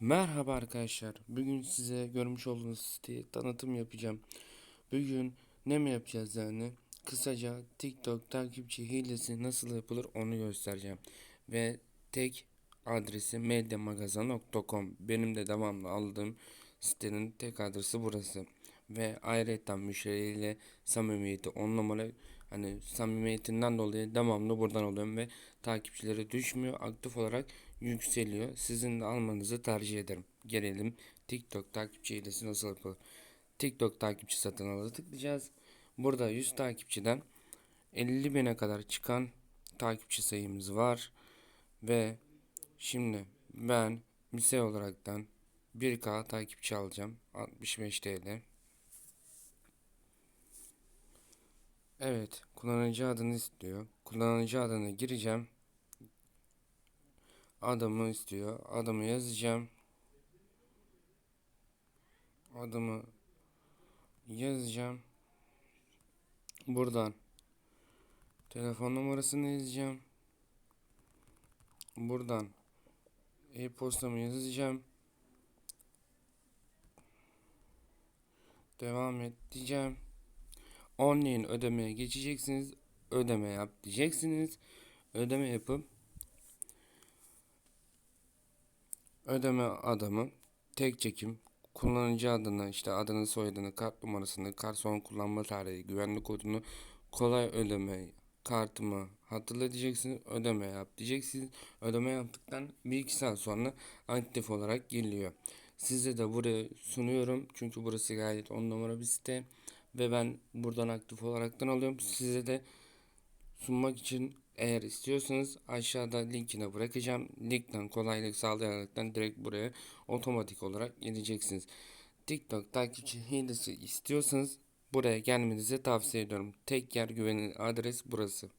Merhaba arkadaşlar. Bugün size görmüş olduğunuz siteye tanıtım yapacağım. Bugün ne mi yapacağız yani? Kısaca TikTok takipçi hilesi nasıl yapılır onu göstereceğim. Ve tek adresi medyamagaza.com. Benim de devamlı aldığım sitenin tek adresi burası. Ve ayrıca müşteriyle samimiyeti on numara hani samimiyetinden dolayı devamlı buradan alıyorum ve takipçileri düşmüyor aktif olarak yükseliyor. Sizin de almanızı tercih ederim. Gelelim TikTok takipçi hilesi nasıl yapılır. TikTok takipçi satın alır tıklayacağız. Burada 100 takipçiden 50 bine kadar çıkan takipçi sayımız var. Ve şimdi ben misal olaraktan 1K takipçi alacağım. 65 TL. Evet, kullanıcı adını istiyor. Kullanıcı adını gireceğim. Adımı istiyor. Adımı yazacağım. Adımı yazacağım. Buradan telefon numarasını yazacağım. Buradan e-postamı yazacağım. Devam et diyeceğim. Online ödemeye geçeceksiniz. Ödeme yap diyeceksiniz. Ödeme yapıp ödeme adamı tek çekim kullanıcı adını işte adını soyadını kart numarasını kart son kullanma tarihi güvenlik kodunu kolay ödeme kartımı hatırla diyeceksiniz. Ödeme yap diyeceksiniz. Ödeme yaptıktan bir iki saat sonra aktif olarak geliyor. Size de buraya sunuyorum. Çünkü burası gayet on numara bir site ve ben buradan aktif olaraktan alıyorum size de sunmak için eğer istiyorsanız aşağıda linkine bırakacağım. Linkten kolaylık sağlayaraktan direkt buraya otomatik olarak geleceksiniz. TikTok takipçi hilesi istiyorsanız buraya gelmenizi tavsiye ediyorum. Tek yer güvenilir adres burası.